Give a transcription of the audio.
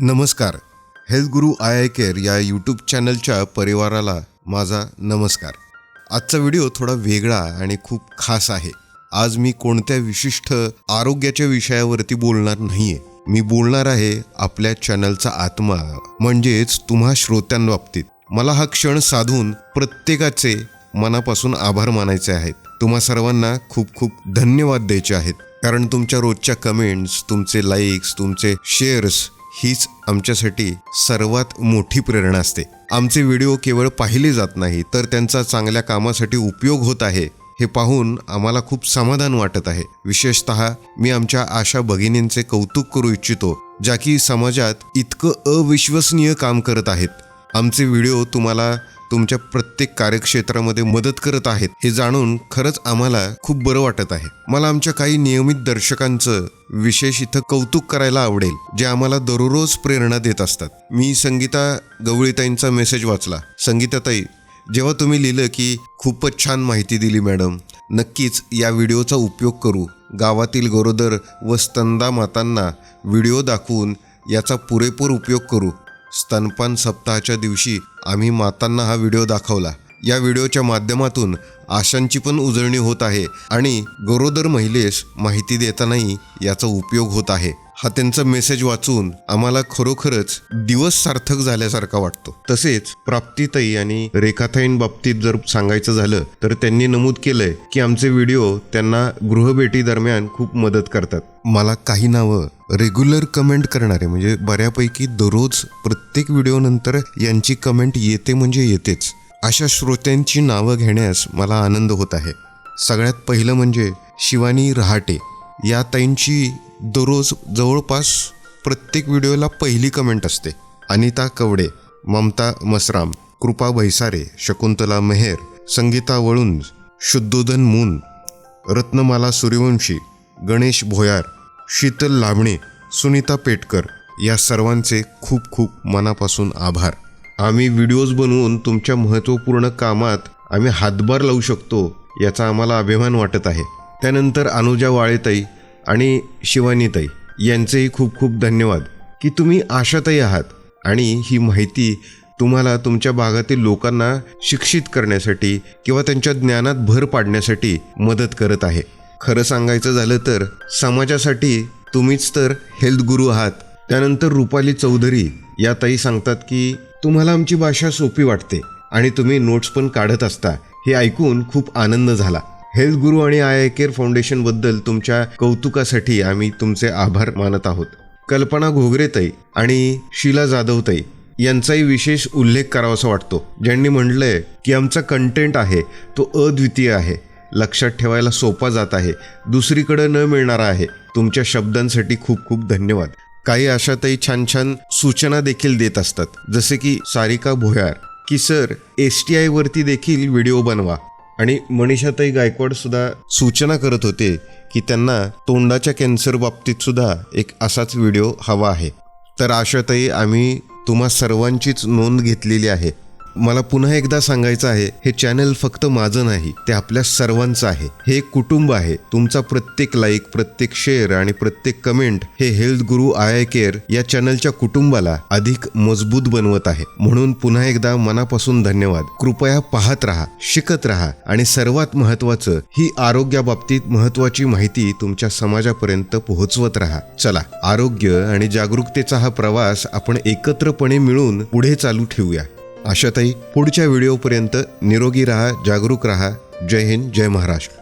नमस्कार. Health guru eye eye care या YouTube चॅनलच्या परिवाराला माझा नमस्कार. आजचा व्हिडिओ थोडा वेगळा आणि खूप खास आहे. आज मी कोणत्या विशिष्ट आरोग्याच्या विषयावरती बोलणार नाहीये. मी बोलणार आहे आपल्या चॅनलचा आत्मा म्हणजेच तुम्हा श्रोत्यांबाबतीत. मला हा क्षण साधून प्रत्येकाचे मनापासून आभार मानायचे आहेत. तुम्हा सर्वांना खूप खूप धन्यवाद द्यायचे आहेत. कारण तुमच्या रोजच्या कमेंट्स तुमचे लाईक्स तुमचे शेअर्स हीच आमच्यासाठी सर्वात मोठी प्रेरणा असते. आमचे व्हिडिओ केवळ पाहिले जात नाही तर त्यांचा चांगल्या कामासाठी उपयोग होत आहे हे पाहून आम्हाला खूप समाधान वाटत आहे. विशेषत मी आमच्या आशा भगिनींचे कौतुक करू इच्छितो ज्या की समाजात इतकं अविश्वसनीय काम करत आहेत. आमचे व्हिडिओ तुम्हाला तुमच्या प्रत्येक कार्यक्षेत्रामध्ये मदत करत आहेत हे जाणून खरंच आम्हाला खूप बरं वाटत आहे. मला आमच्या काही नियमित दर्शकांचं विशेष इथं कौतुक करायला आवडेल जे आम्हाला दररोज प्रेरणा देत असतात. मी संगीता गवळीताईंचा मेसेज वाचला. संगीताताई जेव्हा तुम्ही लिहिलं की खूपच छान माहिती दिली मॅडम नक्कीच या व्हिडिओचा उपयोग करू. गावातील गरोदर व स्तंदा मातांना व्हिडिओ दाखवून याचा पुरेपूर उपयोग करू. स्तनपान सप्ताहाच्या दिवशी आम्ही मातांना हा व्हिडिओ दाखवला. या व्हिडिओच्या माध्यमातून आशांची पण उजळणी होत आहे आणि गरोदर महिलेस माहिती देतानाही याचा उपयोग होत आहे. हा त्यांचा मेसेज वाचून आम्हाला खरोखरच दिवस सार्थक झाल्यासारखा वाटतो. तसेच प्राप्तीताई आणि रेखाताईं बाबतीत जर सांगायचं झालं तर त्यांनी नमूद केलंय की आमचे व्हिडिओ त्यांना गृहभेटी दरम्यान खूप मदत करतात. मला काही नावं रेग्युलर कमेंट करणारे म्हणजे बऱ्यापैकी दररोज प्रत्येक व्हिडिओ नंतर यांची कमेंट येते म्हणजे येतेच. अशा श्रोत्यांची नावं घेण्यास मला आनंद होत आहे. सगळ्यात पहिलं म्हणजे शिवानी रहाटे. या ताईंची दररोज जवळपास प्रत्येक व्हिडिओला पहिली कमेंट असते. अनिता कवडे ममता मसराम कृपा भैसारे शकुंतला मेहेर संगीता वळुंज शुद्धोधन मून रत्नमाला सूर्यवंशी गणेश भोयार शीतल लाभणे सुनीता पेटकर या सर्वांचे खूप खूप मनापासून आभार. आम्ही व्हिडिओज बनवून तुमच्या महत्त्वपूर्ण कामात आम्ही हातभार लावू शकतो याचा आम्हाला अभिमान वाटत आहे. त्यानंतर अनुजा वाळेताई आणि शिवानीताई यांचेही खूप खूप धन्यवाद की तुम्ही आशाताई आहात आणि ही माहिती तुम्हाला तुमच्या भागातील लोकांना शिक्षित करण्यासाठी किंवा त्यांच्या ज्ञानात भर पाडण्यासाठी मदत करत आहे. खरं सांगायचं झालं तर समाजासाठी तुम्हीच तर हेल्थ गुरु आहात. त्यानंतर रुपाली चौधरी या ताई सांगतात की तुम्हाला आमची भाषा सोपी वाटते आणि तुम्ही नोट्स पण काढत असता हे ऐकून खूप आनंद झाला. हेल्थ गुरु आणि आय आय केअर फाउंडेशनबद्दल तुमच्या कौतुकासाठी आम्ही तुमचे आभार मानत आहोत. कल्पना घोगरेताई आणि शीला जाधवताई यांचाही विशेष उल्लेख करावासा वाटतो. ज्यांनी म्हटलंय की आमचा कंटेंट आहे तो अद्वितीय आहे. लक्षात ठेवायला सोपा जात आहे. दुसरीकडे न मिळणारा आहे. तुमच्या शब्दांसाठी खूप खूप धन्यवाद. काही अशातही छान छान सूचना देखील देत असतात. जसे की सारिका भोयार की सर एस टी आयवरती देखील व्हिडिओ बनवा. आणि मनीषाताई गायकवाड सुद्धा सूचना करत होते की त्यांना तोंडाच्या कॅन्सर बाबतीत सुद्धा एक असाच व्हिडिओ हवा आहे. तर अशातही आम्ही तुम्हा सर्वांचीच नोंद घेतलेली आहे. मला पुन्हा एकदा सांगायचं आहे हे चॅनल फक्त माझं नाही ते आपल्या सर्वांचं आहे. हे एक कुटुंब आहे. तुमचा प्रत्येक लाईक प्रत्येक शेअर आणि प्रत्येक कमेंट हे health guru I I care या चॅनलच्या कुटुंबाला अधिक मजबूत बनवत आहे. म्हणून पुन्हा एकदा मनापासून धन्यवाद. कृपया पाहत राहा शिकत राहा आणि सर्वात महत्वाचं ही आरोग्याबाबतीत महत्वाची माहिती तुमच्या समाजापर्यंत पोहोचवत राहा. चला आरोग्य आणि जागरूकतेचा हा प्रवास आपण एकत्रपणे मिळून पुढे चालू ठेवूया. आशाताई पुढच्या व्हिडिओपर्यंत निरोगी राहा जागरूक राहा. जय हिंद जय महाराष्ट्र.